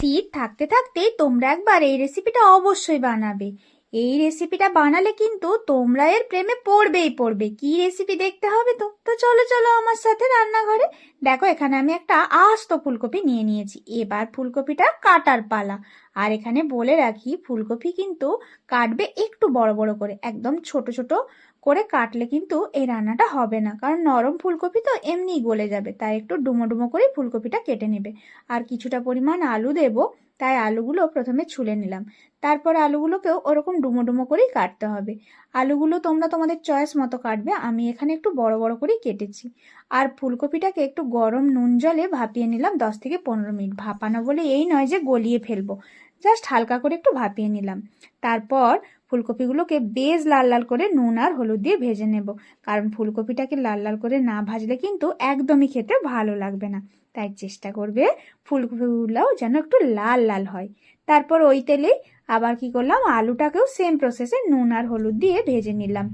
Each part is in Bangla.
শীত থাকতে থাকতেই তোমরা একবার এই রেসিপিটা অবশ্যই বানাবে। এই রেসিপিটা বানালে কিন্তু তোমরা এর প্রেমে পড়বেই পড়বে। কি রেসিপি দেখতে হবে তো? তো চলো চলো আমার সাথে রান্নাঘরে। দেখো, এখানে আমি একটা আস্ত ফুলকপি নিয়ে নিয়েছি। এবার ফুলকপিটা কাটার পালা। আর এখানে বলে রাখি, ফুলকপি কিন্তু কাটবে একটু বড় বড় করে। একদম ছোট ছোট করে কাটলে কিন্তু এই রান্নাটা হবে না। কারণ নরম ফুলকপি তো এমনিই গলে যাবে। তাই একটু ডুমো ডুমো করে ফুলকপিটা কেটে নেবে। আর কিছুটা পরিমাণ আলু দেবো। তাই আলুগুলো প্রথমে ছুলে নিলাম। তারপর আলুগুলোকেও ওরকম ডুমো ডুমো করেই কাটতে হবে। আলুগুলো তোমরা তোমাদের চয়েস মতো কাটবে, আমি এখানে একটু বড় বড় করেই কেটেছি। আর ফুলকপিটাকে একটু গরম নুন জলে ভাপিয়ে নিলাম দশ থেকে পনেরো মিনিট। ভাপানো বলে এই নয় যে গলিয়ে ফেলব, জাস্ট হালকা করে একটু ভাপিয়ে নিলাম। তারপর ফুলকপিগুলোকে বেশ লাল লাল করে নুন আর হলুদ দিয়ে ভেজে নেব। কারণ ফুলকপিটাকে লাল লাল করে না ভাজলে কিন্তু একদমই খেতে ভালো লাগবে না। তাই চেষ্টা করবে ফুলকপিগুলোও যেন একটু লাল লাল হয়। তারপর ওই তেলে আবার কি করলাম? আলুটাকেও সেম প্রসেসে নুন আর হলুদ দিয়ে ভেজে নিলাম।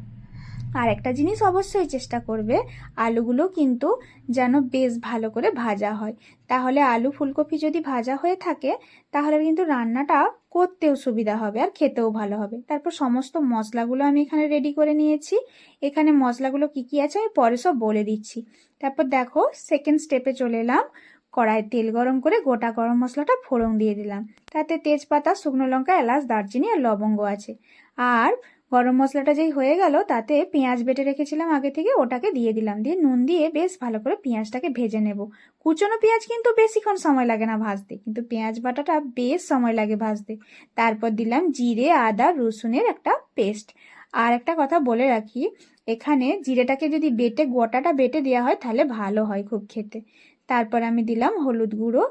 আর একটা জিনিস অবশ্যই চেষ্টা করবে, আলুগুলো কিন্তু যেন বেশ ভালো করে ভাজা হয়। তাহলে আলু ফুলকপি যদি ভাজা হয়ে থাকে, তাহলে কিন্তু রান্নাটা করতেও সুবিধা হবে আর খেতেও ভালো হবে। তারপর সমস্ত মশলাগুলো আমি এখানে রেডি করে নিয়েছি। এখানে মশলাগুলো কি কি আছে আমি পরে সব বলে দিচ্ছি। তারপর দেখো সেকেন্ড স্টেপে চলে এলাম। কড়াই তেল গরম করে গোটা গরম মশলাটা ফোড়ন দিয়ে দিলাম। তাতে তেজপাতা, শুকনো লঙ্কা, এলাচ, দারচিনি আর লবঙ্গ আছে। আর গরম মশলাটা যেই হয়ে গেল, তাতে পেঁয়াজ বেটে রেখেছিলাম আগে থেকে, ওটাকে দিয়ে দিলাম। দিয়ে নুন দিয়ে বেশ ভালো করে পেঁয়াজটাকে ভেজে নেব। কুচনো পেঁয়াজ কিন্তু বেশিক্ষণ সময় লাগে না ভাজতে, কিন্তু পেঁয়াজ বাটাটা বেশ সময় লাগে ভাজতে। তারপর দিলাম জিরে, আদা, রসুনের একটা পেস্ট। আর একটা কথা বলে রাখি, এখানে জিরেটাকে যদি বেটে, গোটাটা বেটে দেওয়া হয়, তাহলে ভালো হয় খুব খেতে। তারপর আমি দিলাম হলুদ গুঁড়ো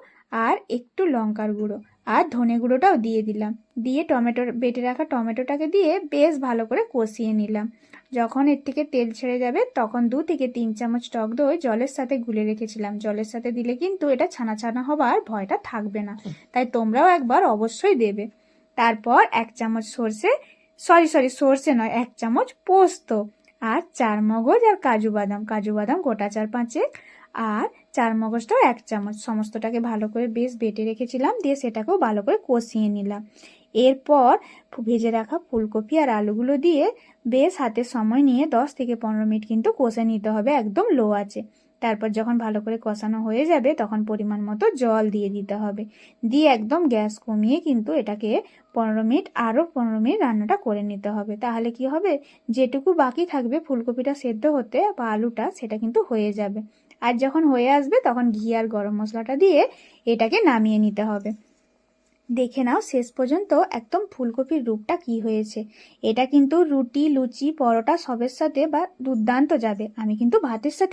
আর একটু লঙ্কার গুঁড়ো। আর ধনে গুঁড়োটাও দিয়ে দিলাম। দিয়ে টমেটো, বেটে রাখা টমেটোটাকে দিয়ে বেশ ভালো করে কষিয়ে নিলাম। যখন এর থেকে তেল ছেড়ে যাবে, তখন দু থেকে তিন চামচ টক দই জলের সাথে গুলে রেখেছিলাম। জলের সাথে দিলে কিন্তু এটা ছানা ছানা হবার ভয়টা থাকবে না। তাই তোমরাও একবার অবশ্যই দেবে। তারপর এক চামচ সর্ষে, সরি সরি, সর্ষে নয়, এক চামচ পোস্ত আর চার মগজ আর কাজু বাদাম। কাজু বাদাম গোটা চার পাঁচেক আর চার মগজটাও এক চামচ। সমস্তটাকে ভালো করে বেশ বেটে রেখেছিলাম, দিয়ে সেটাকেও ভালো করে কষিয়ে নিলাম। এরপর ভেজে রাখা ফুলকপি আর আলুগুলো দিয়ে বেশ হাতে সময় নিয়ে দশ থেকে পনেরো মিনিট কিন্তু কষে নিতে হবে, একদম লো আছে তারপর যখন ভালো করে কষানো হয়ে যাবে, তখন পরিমাণ মতো জল দিয়ে দিতে হবে। দিয়ে একদম গ্যাস কমিয়ে কিন্তু এটাকে পনেরো মিনিট, আরও পনেরো মিনিট রান্নাটা করে নিতে হবে। তাহলে কি হবে? যেটুকু বাকি থাকবে ফুলকপিটা সেদ্ধ হতে বা আলুটা, সেটা কিন্তু হয়ে যাবে। আর যখন হয়ে আসবে তখন ঘি আর গরম মশলাটা দিয়ে এটাকে নামিয়ে নিতে হবে। দেখে নাও শেষ পর্যন্ত একদম ফুলকপির রূপটা কি হয়েছে। এটা কিন্তু রুটি, লুচি, পরোটা সবের সাথে বা দুর্দান্ত যাবে। আমি কিন্তু ভাতের সাথে